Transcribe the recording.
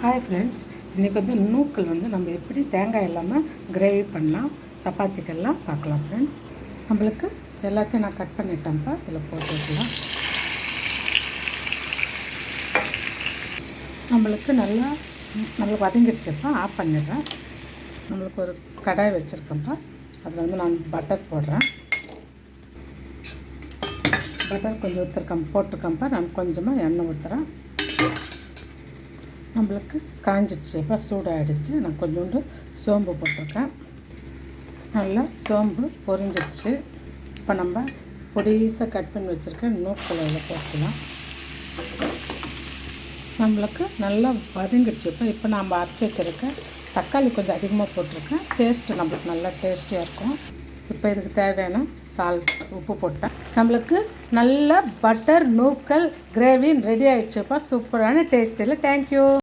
Hi friends இன்றைக்கி வந்து நூக்கள் வந்து நம்ம எப்படி தேங்காய் இல்லாமல் கிரேவி பண்ணலாம் சப்பாத்திக்கெல்லாம் பார்க்கலாம் ஃப்ரெண்ட் நம்மளுக்கு எல்லாத்தையும் நான் கட் பண்ணிட்டேன்ப்பா இதில் போட்டு வைக்கலாம். நம்மளுக்கு நல்லா நல்லா வதங்கிடுச்சுப்பா ஆஃப் பண்ணிடுறேன். நம்மளுக்கு ஒரு கடாய் வச்சுருக்கேன்ப்பா அதில் வந்து நான் பட்டர் போடுறேன். பட்டர் கொஞ்சம் ஊற்றுருக்கேன் போட்டிருக்கேன்ப்பா நான் கொஞ்சமாக எண்ணெய் ஊற்றுறேன் நம்மளுக்கு காஞ்சிடுச்சு இப்போ சூடாகிடுச்சு நான் கொஞ்சோண்டு சோம்பு போட்டிருக்கேன். நல்லா சோம்பு பொரிஞ்சிடுச்சு இப்போ நம்ம பொடிசாக கட் பண்ணி வச்சுருக்க நூற்கலையில் போட்டுக்கலாம். நம்மளுக்கு நல்லா வதங்கிடுச்சு. இப்போ இப்போ நம்ம அரைச்சி வச்சுருக்க தக்காளி கொஞ்சம் அதிகமாக போட்டிருக்கேன். டேஸ்ட்டு நம்மளுக்கு நல்லா டேஸ்டியாக இருக்கும். இப்போ இதுக்கு தேவையான சால்ட் உப்பு போட்டேன். நம்மளுக்கு நல்ல பட்டர் நூக்கல் கிரேவின்னு ரெடி ஆகிடுச்சுப்பா சூப்பரான டேஸ்ட்டில் தேங்க்யூ